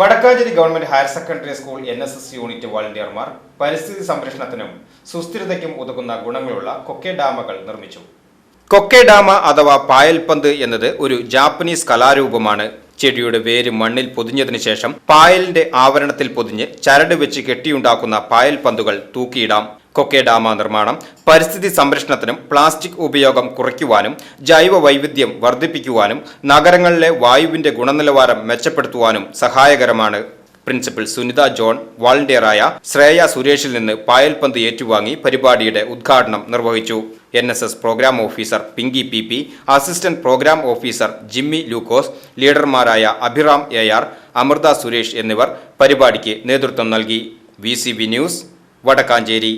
Vadakkanchery government higher secondary school N S S unit വോളണ്ടിയർമാർ പരിസ്ഥിതി സംരക്ഷണത്തിനും സുസ്ഥിരതയ്ക്കും ഉതകുന്ന ഗുണങ്ങളുള്ള കൊക്കെ ഡാമുകൾ നിർമ്മിച്ചു. കൊക്കെ ഡാമ അഥവാ പായൽപന്ത് എന്നത് ഒരു ജാപ്പനീസ് കലാരൂപമാണ്. ചെടിയുടെ വേര് മണ്ണിൽ പൊതിഞ്ഞതിനു ശേഷം പായലിന്റെ ആവരണത്തിൽ പൊതിഞ്ഞ് ചരട് വെച്ച് കെട്ടിയുണ്ടാക്കുന്ന പായൽ പന്തുകൾ തൂക്കിയിടാം. കൊക്കെ ഡാമ നിർമ്മാണം പരിസ്ഥിതി സംരക്ഷണത്തിനും പ്ലാസ്റ്റിക് ഉപയോഗം കുറയ്ക്കുവാനും ജൈവ വൈവിധ്യം വർദ്ധിപ്പിക്കുവാനും നഗരങ്ങളിലെ വായുവിന്റെ ഗുണനിലവാരം മെച്ചപ്പെടുത്തുവാനും സഹായകരമാണ്. പ്രിൻസിപ്പൽ സുനിത ജോൺ വാളണ്ടിയറായ ശ്രേയ സുരേഷിൽ നിന്ന് പായൽപന്ത് ഏറ്റുവാങ്ങി പരിപാടിയുടെ ഉദ്ഘാടനം നിർവഹിച്ചു. N S S programme officer Pinki P P assistant programme officer Jimmy Lukose ലീഡർമാരായ Abhiram A R Amrita Suresh എന്നിവർ പരിപാടിക്ക് നേതൃത്വം നൽകി. V news Vadakkanchery.